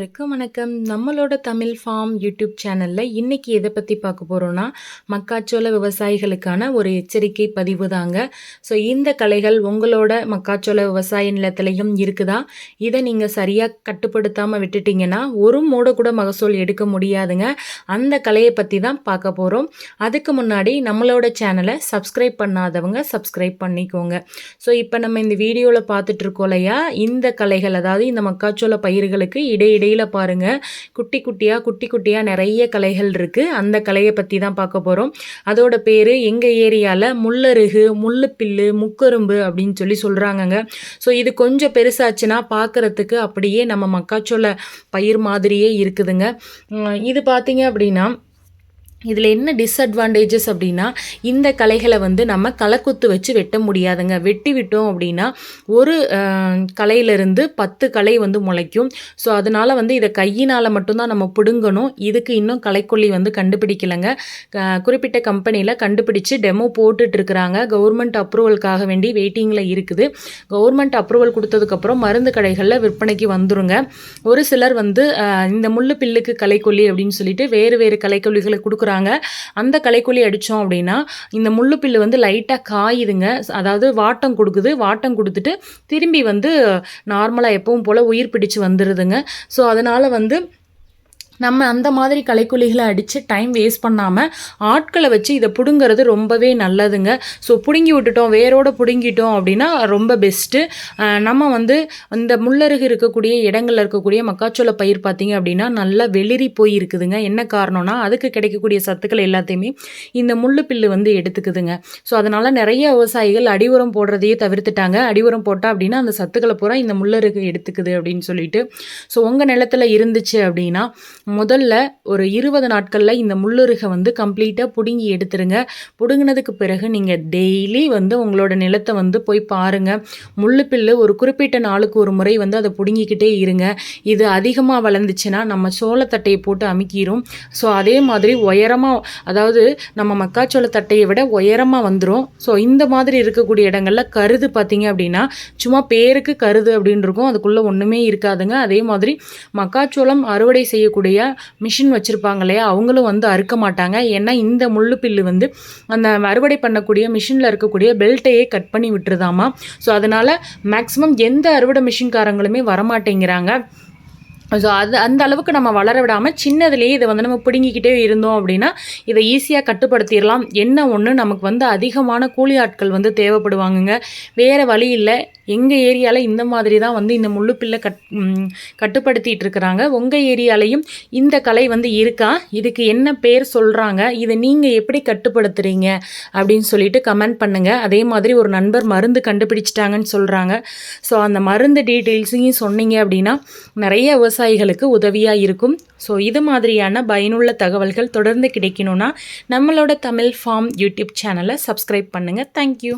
வணக்கம் வணக்கம். நம்மளோட தமிழ் ஃபார்ம் யூடியூப் சேனலில் இன்றைக்கி எதை பற்றி பார்க்க போகிறோன்னா மக்காச்சோள விவசாயிகளுக்கான ஒரு எச்சரிக்கை பதிவு தாங்க. ஸோ இந்த கலைகள் உங்களோட மக்காச்சோள விவசாய நிலத்திலையும் இருக்குதா? இதை நீங்கள் சரியாக கட்டுப்படுத்தாமல் விட்டுட்டிங்கன்னா ஒரு மூட கூட மகசூல் எடுக்க முடியாதுங்க. அந்த கலையை பற்றி தான் பார்க்க போகிறோம் அதுக்கு முன்னாடி நம்மளோட சேனலை சப்ஸ்கிரைப் பண்ணாதவங்க சப்ஸ்கிரைப் பண்ணிக்கோங்க. ஸோ இப்போ நம்ம இந்த வீடியோவில் பார்த்துட்ருக்கோம் இல்லையா? இந்த கலைகள் அதாவது இந்த மக்காச்சோள பயிர்களுக்கு இடையிடையே இடையில் பாருங்கள் குட்டி குட்டியாக குட்டி குட்டியாக நிறைய கலைகள் இருக்குது அந்த கலையை பற்றி தான் பார்க்க போகிறோம் அதோட பேர் எங்கள் ஏரியாவில் முள்ளருகு முள்ளுப்பில்லு முக்கரும்பு அப்படின்னு சொல்லி சொல்கிறாங்கங்க ஸோ இது கொஞ்சம் பெருசாச்சுன்னா பார்க்குறதுக்கு அப்படியே நம்ம மக்காச்சோள பயிர் மாதிரியே இருக்குதுங்க. இது பார்த்தீங்க அப்படின்னா இதில் என்ன டிஸ்அட்வான்டேஜஸ் அப்படின்னா இந்த கலைகளை வந்து நம்ம களைக்குத்து வச்சு வெட்ட முடியாதுங்க. வெட்டி விட்டோம் அப்படின்னா ஒரு கலையிலிருந்து பத்து கலை வந்து முளைக்கும். ஸோ அதனால் வந்து இதை கையினால் மட்டும்தான் நம்ம பிடுங்கணும். இதுக்கு இன்னும் கலைக்கொல்லி வந்து கண்டுபிடிக்கலைங்க. குறிப்பிட்ட கம்பெனியில் கண்டுபிடிச்சு டெமோ போட்டுட்ருக்குறாங்க. கவர்மெண்ட் அப்ரூவலுக்காக வேண்டி வெயிட்டிங்கில் இருக்குது. கவர்மெண்ட் அப்ரூவல் கொடுத்ததுக்கப்புறம் மருந்து கடைகளில் விற்பனைக்கு வந்துருங்க. ஒரு சிலர் வந்து இந்த முள்ளு பில்லுக்கு கலைக்கொல்லி அப்படின்னு சொல்லிட்டு வேறு வேறு கலைக்கொல்லிகளை கொடுக்குறாங்க. போகிறாங்க அந்த களைக்கொல்லி அடித்தோம் அப்படின்னா இந்த முள்ளுப்பில்லு வந்து லைட்டாக காயுதுங்க. அதாவது வாட்டம் கொடுக்குது. வாட்டம் கொடுத்துட்டு திரும்பி வந்து நார்மலாக எப்பவும் போல் உயிர் பிடிச்சு வந்துடுதுங்க ஸோ அதனால் வந்து நம்ம அந்த மாதிரி கலைக்குழிகளை அடித்து டைம் வேஸ்ட் பண்ணாமல் ஆட்களை வச்சு இதை பிடுங்கிறது ரொம்பவே நல்லதுங்க. ஸோ பிடுங்கி விட்டுட்டோம் வேரோடு பிடுங்கிட்டோம் அப்படின்னா ரொம்ப பெஸ்ட்டு நம்ம வந்து இந்த முள்ளருகு இருக்கக்கூடிய இடங்களில் இருக்கக்கூடிய மக்காச்சோள பயிர் பார்த்திங்க அப்படின்னா நல்லா வெளிரி போய் இருக்குதுங்க. என்ன காரணம்னா அதுக்கு கிடைக்கக்கூடிய சத்துக்கள் எல்லாத்தையுமே இந்த முள்ளு பில்லு வந்து எடுத்துக்குதுங்க. ஸோ அதனால் நிறைய விவசாயிகள் அடி உரம் போடுறதையே தவிர்த்துட்டாங்க. அடி உரம் போட்டால் அப்படின்னா அந்த சத்துக்களை பூரா இந்த முள்ளருகு எடுத்துக்குது அப்படின்னு சொல்லிட்டு. ஸோ உங்கள் நிலத்தில் இருந்துச்சு அப்படின்னா முதல்ல ஒரு இருபது நாட்களில் இந்த முள்ளுருகை வந்து கம்ப்ளீட்டாக பிடுங்கி எடுத்துருங்க. பிடுங்கினதுக்கு பிறகு நீங்கள் டெய்லி வந்து உங்களோட நிலத்தை வந்து போய் பாருங்கள் முள்ளுப்பில்லு ஒரு குறிப்பிட்ட நாளுக்கு ஒரு முறை வந்து அதை பிடுங்கிக்கிட்டே இருங்க. இது அதிகமாக வளர்ந்துச்சுன்னா நம்ம சோளத்தட்டையை போட்டு அமுக்கிடும் ஸோ அதே மாதிரி உயரமாக அதாவது நம்ம மக்காச்சோள தட்டையை விட உயரமாக வந்துடும் ஸோ இந்த மாதிரி இருக்கக்கூடிய இடங்களில் கருது பார்த்தீங்க அப்படின்னா சும்மா பேருக்கு கருது அப்படின்னு இருக்கும் அதுக்குள்ளே ஒன்றுமே இருக்காதுங்க. அதே மாதிரி மக்காச்சோளம் அறுவடை செய்யக்கூடிய மிஷின் வச்சுருப்பாங்க இல்லையா? அவங்களும் வந்து அறுக்க மாட்டாங்க. ஏன்னா இந்த முள்ளு பில்லு வந்து அந்த அறுவடை பண்ணக்கூடிய மிஷினில் இருக்கக்கூடிய பெல்ட்டையே கட் பண்ணி விட்டுருதாமா? ஸோ அதனால் மேக்ஸிமம் எந்த அறுவடை மிஷின்காரங்களுமே வரமாட்டேங்கிறாங்க. ஸோ அது அந்த அளவுக்கு நம்ம வளர விடாமல் சின்னதுலேயே இதை வந்து நம்ம பிடுங்கிக்கிட்டே இருந்தோம் அப்படின்னா இதை ஈஸியாக கட்டுப்படுத்திடலாம். என்ன ஒன்று நமக்கு வந்து அதிகமான கூலி ஆட்கள் வந்து தேவைப்படுவாங்கங்க. வேறு வழி இல்லை. எங்கள் ஏரியாவில் இந்த மாதிரி தான் வந்து இந்த முள்ளுப்பிள்ளை கட் கட்டுப்படுத்திட்டு இருக்கிறாங்க. உங்கள் ஏரியாலையும் இந்த கலை வந்து இருக்கா? இதுக்கு என்ன பேர் சொல்கிறாங்க இதை நீங்கள் எப்படி கட்டுப்படுத்துகிறீங்க அப்படின்னு சொல்லிட்டு கமெண்ட் பண்ணுங்கள் அதே மாதிரி ஒரு நண்பர் மருந்து கண்டுபிடிச்சிட்டாங்கன்னு சொல்கிறாங்க ஸோ அந்த மருந்து டீட்டெயில்ஸையும் சொன்னீங்க அப்படின்னா நிறைய விவசாயிகளுக்கு உதவியாக இருக்கும். ஸோ இது மாதிரியான பயனுள்ள தகவல்கள் தொடர்ந்து கிடைக்கணும்னா நம்மளோட தமிழ் ஃபார்ம் யூடியூப் சேனலை சப்ஸ்கிரைப் பண்ணுங்கள் தேங்க்யூ